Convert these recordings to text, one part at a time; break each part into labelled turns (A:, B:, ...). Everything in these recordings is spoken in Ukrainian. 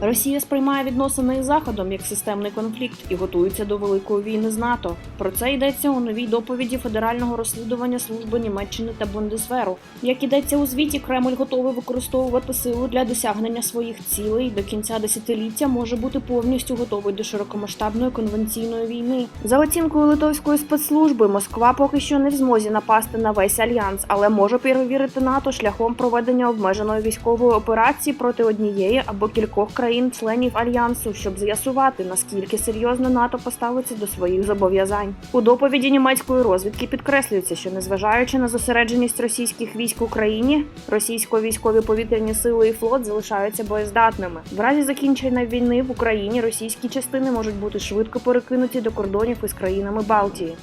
A: Росія сприймає відносини із Заходом як системний конфлікт і готується до великої війни з НАТО. Про це йдеться у новій доповіді федерального розслідування служби Німеччини та Бундесверу. Як ідеться у звіті, Кремль готовий використовувати силу для досягнення своїх цілей до кінця десятиліття може бути повністю готовий до широкомасштабної конвенційної війни. За оцінкою литовської спецслужби, Москва поки що не в змозі напасти на весь альянс, але може перевірити НАТО шляхом проведення обмеженої військової операції проти однієї або кількох країн-членів альянсу, щоб з'ясувати наскільки серйозно НАТО поставиться до своїх зобов'язань. У доповіді німецької розвідки підкреслюється, що незважаючи на зосередженість російських військ в Україні, російсько-військові повітряні сили і флот залишаються боєздатними. В разі закінчення війни в Україні російські частини можуть бути швидко перекинуті до кордонів із країнами Балтії.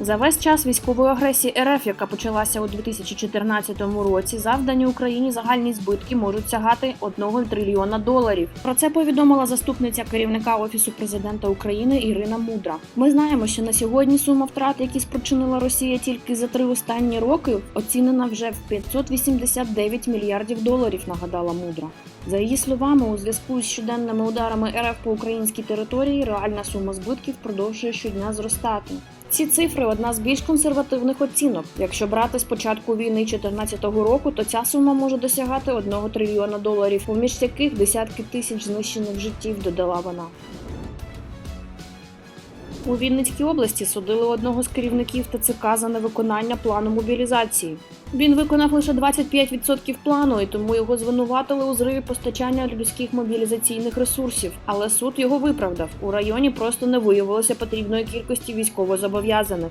A: За весь час військової агресії РФ, яка почалася у 2014 році, завдані Україні загальні збитки можуть сягати 1 трильйона доларів. Про це повідомила заступниця керівника офісу президента України Ірина Мудра. Ми знаємо, що на сьогодні сума втрат, які спричинила Росія тільки за три останні роки, оцінена вже в 589 мільярдів доларів. Нагадала Мудра. За її словами, у зв'язку з щоденними ударами РФ по українській території реальна сума збитків продовжує щодня зростати. Ці цифри одна з більш консервативних оцінок. Якщо брати з початку війни 2014 року, то ця сума може досягати 1 трильйона доларів, поміж яких десятки тисяч знищених життів, додала вона. У Вінницькій області судили одного з керівників ТЦК за невиконання плану мобілізації. Він виконав лише 25% плану, і тому його звинуватили у зриві постачання людських мобілізаційних ресурсів. Але суд його виправдав. У районі просто не виявилося потрібної кількості військовозобов'язаних.